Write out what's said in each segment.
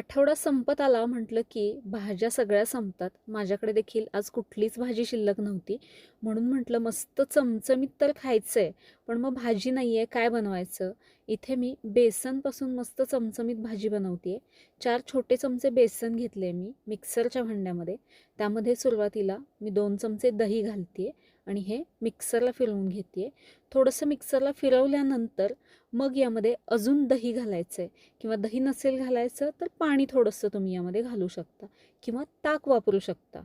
आठवडा संपत आला म्हटलं की भाज्या सगळ्या संपतात. माझ्याकडे देखील आज कुठलीच भाजी शिल्लक नव्हती. म्हणून म्हटलं मस्त चमचमीत तर खायचं आहे पण मग भाजी नाही आहे काय बनवायचं? इथे मी बेसनपासून मस्त चमचमीत भाजी बनवते चार छोटे चमचे बेसन घेतले मी मिक्सरच्या भांड्यामध्ये. त्यामध्ये सुरुवातीला मी दोन चमचे दही घालते आणि हे मिक्सरला फिरवून घेते थोडंसं मिक्सरला फिरवल्यानंतर मग यामध्ये अजून दही घालायचं आहे किंवा दही नसेल घालायचं तर पाणी थोडंसं तुम्ही यामध्ये घालू शकता किंवा ताक वापरू शकता.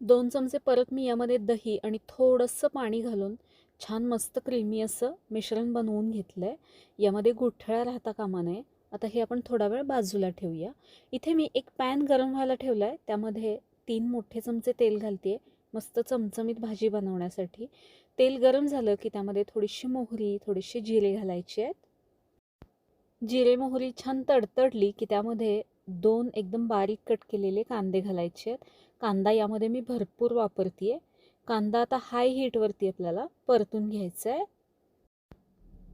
दोन चमचे परत मी यामध्ये दही आणि थोडंसं पाणी घालून छान मस्त क्रीमी असं मिश्रण बनवून घेतलं आहे यामध्ये गुठळ्या राहता कामा नये. आता हे आपण थोडा वेळ बाजूला ठेवूया. इथे मी एक पॅन गरम व्हायला ठेवला आहे त्यामध्ये तीन मोठे चमचे तेल घालते आहे मस्त चमचमीत भाजी बनवण्यासाठी. तेल गरम झालं की त्यामध्ये थोडीशी मोहरी थोडीशी जिरे घालायचे आहेत. जिरे मोहरी छान तडतडली की त्यामध्ये दोन एकदम बारीक कट केलेले कांदे घालायचे आहेत. कांदा यामध्ये मी भरपूर वापरते आहे कांदा आता हाय हीटवरती आपल्याला परतून घ्यायचा आहे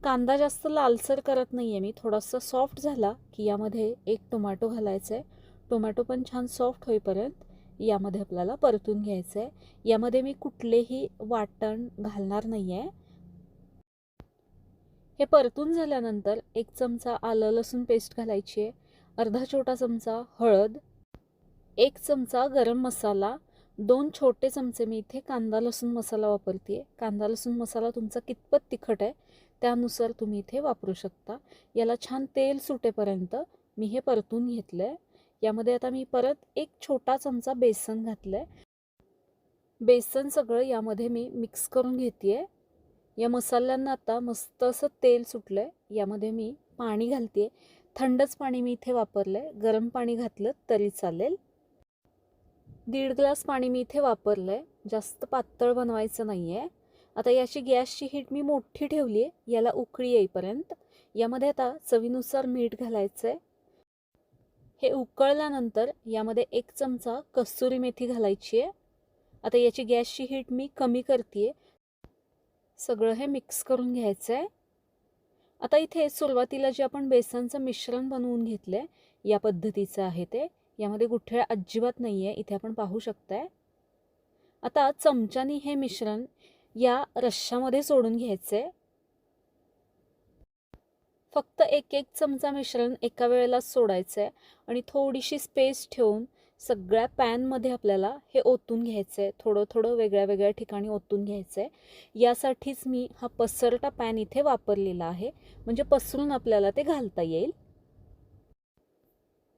कांदा जास्त लालसर करत नाही आहे मी थोडासा सॉफ्ट झाला की यामध्ये एक टोमॅटो घालायचा आहे टोमॅटो पण छान सॉफ्ट होईपर्यंत यामध्ये आपल्याला परतून घ्यायचं आहे यामध्ये मी कुठलेही वाटण घालणार नाही आहे हे परतून झाल्यानंतर एक चमचा आलं लसूण पेस्ट घालायची आहे अर्धा छोटा चमचा हळद एक चमचा गरम मसाला दोन छोटे चमचे मी इथे कांदा लसूण मसाला वापरते कांदा लसूण मसाला तुमचा कितपत तिखट आहे त्यानुसार तुम्ही इथे वापरू शकता. याला छान तेल सुटेपर्यंत मी हे परतून घेतलं आहे यामध्ये आता मी परत एक छोटा चमचा बेसन घातलं आहे बेसन सगळं यामध्ये मी मिक्स करून घेते आहे या मसाल्यांना आता मस्त असं तेल सुटलं आहे यामध्ये मी पाणी घालते थंडच पाणी मी इथे वापरलं आहे गरम पाणी घातलं तरी चालेल. दीड ग्लास पाणी मी इथे वापरलं आहे जास्त पातळ बनवायचं नाही आहे आता याची गॅसची हीट मी मोठी ठेवली आहे याला उकळी येईपर्यंत. यामध्ये आता चवीनुसार मीठ घालायचं आहे हे उकळल्यानंतर यामध्ये एक चमचा कस्तुरी मेथी घालायची आहे आता याची गॅसची हीट मी कमी करते सगळं हे मिक्स करून घ्यायचं आहे आता इथे सुरुवातीला जे आपण बेसनचं मिश्रण बनवून घेतलं आहे या पद्धतीचं आहे ते. यामध्ये गुठळ्या अजिबात नाही आहे इथे आपण पाहू शकताय. आता चमच्यानी हे मिश्रण या रश्श्यामध्ये सोडून घ्यायचं आहे फक्त एक एक चमचा मिश्रण एका वेळेला सोडायचं आहे आणि थोडीशी स्पेस ठेवून सगळ्या पॅनमध्ये आपल्याला हे ओतून घ्यायचं आहे थोडं थोडं वेगळ्या वेगळ्या ठिकाणी ओतून घ्यायचं आहे यासाठीच मी हा पसरटा पॅन इथे वापरलेला आहे. म्हणजे पसरून आपल्याला ते घालता येईल.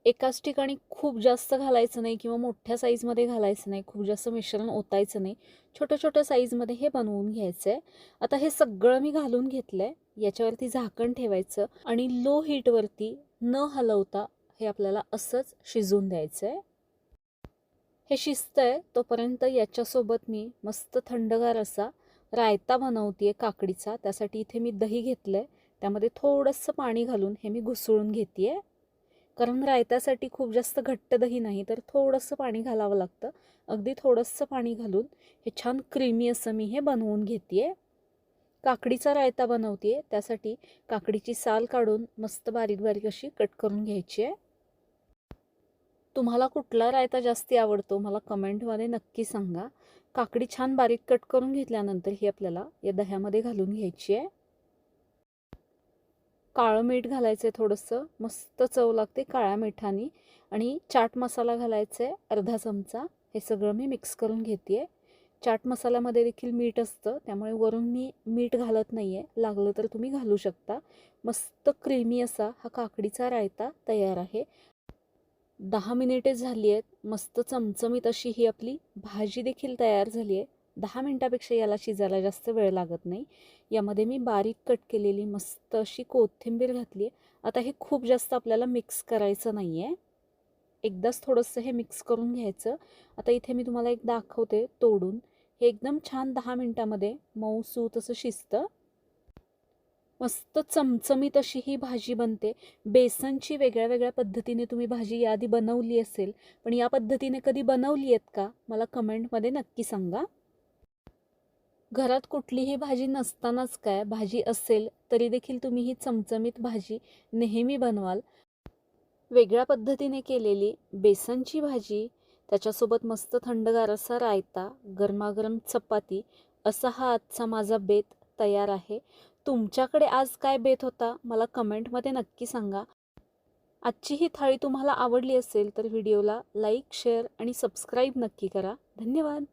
एकाच ठिकाणी खूप जास्त घालायचं नाही किंवा मोठ्या साईजमध्ये घालायचं नाही खूप जास्त मिश्रण ओतायचं नाही. छोट्या छोट्या साईजमध्ये हे बनवून घ्यायचं आहे आता हे सगळं मी घालून घेतलं आहे याच्यावरती झाकण ठेवायचं आणि लो हीटवरती न हलवता हे आपल्याला असंच शिजवून द्यायचं आहे हे शिजतं आहे तोपर्यंत याच्यासोबत मी मस्त थंडगार असा रायता बनवते काकडीचा. त्यासाठी इथे मी दही घेतलं आहे त्यामध्ये थोडंसं पाणी घालून हे मी घुसळून घेते आहे कारण रायतासाठी खूप जास्त घट्ट दही नाही तर थोडंसं पाणी घालावं लागतं. अगदी थोडंसं पाणी घालून हे छान क्रीमी असं मी हे बनवून घेते आहे काकडीचा रायता बनवते त्यासाठी काकडीची साल काढून मस्त बारीक बारीक अशी कट करून घ्यायची आहे. तुम्हाला कुठला रायता जास्ती आवडतो मला कमेंटमध्ये नक्की सांगा. काकडी छान बारीक कट करून घेतल्यानंतर ही आपल्याला या दह्यामध्ये घालून घ्यायची आहे. काळं मीठ घालायचं आहे थोडंसं. मस्त चव लागते काळ्या मिठाने. आणि चाट मसाला घालायचा आहे अर्धा चमचा. हे सगळं मी मिक्स करून घेते आहे चाट मसाल्यामध्ये देखील मीठ असतं. त्यामुळे वरून मी मीठ घालत नाही आहे लागलं तर तुम्ही घालू शकता. मस्त क्रीमी असा हा काकडीचा रायता तयार आहे. दहा मिनिटे झाली आहेत मस्त चमचमीत अशी ही आपली भाजी देखील तयार झाली आहे दहा मिनटापेक्षा याला शिजायला जास्त वेळ लागत नाही. यामध्ये मी बारीक कट केलेली मस्त अशी कोथिंबीर घातली आहे आता हे खूप जास्त आपल्याला मिक्स करायचं नाही आहे एकदाच थोडंसं हे मिक्स करून घ्यायचं. आता इथे मी तुम्हाला एक दाखवते तोडून. हे एकदम छान दहा मिनटामध्ये मऊ सूत असं शिजतं. मस्त चमचमीत अशी ही भाजी बनते. बेसनची वेगळ्या वेगळ्या पद्धतीने तुम्ही भाजी याआधी बनवली असेल पण या पद्धतीने कधी बनवली आहेत का? मला कमेंटमध्ये नक्की सांगा. घरात कुठलीही भाजी नसतानाच काय भाजी असेल तरी देखील तुम्ही ही चमचमीत भाजी नेहमी बनवाल. वेगळ्या पद्धतीने केलेली बेसनची भाजी त्याच्यासोबत मस्त थंडगार असा रायता गरमागरम चपाती असा हा आजचा माझा बेत तयार आहे. तुमच्याकडे आज काय बेत होता मला कमेंटमध्ये नक्की सांगा. आजची ही थाळी तुम्हाला आवडली असेल तर व्हिडिओला लाईक शेअर आणि सबस्क्राईब नक्की करा. धन्यवाद.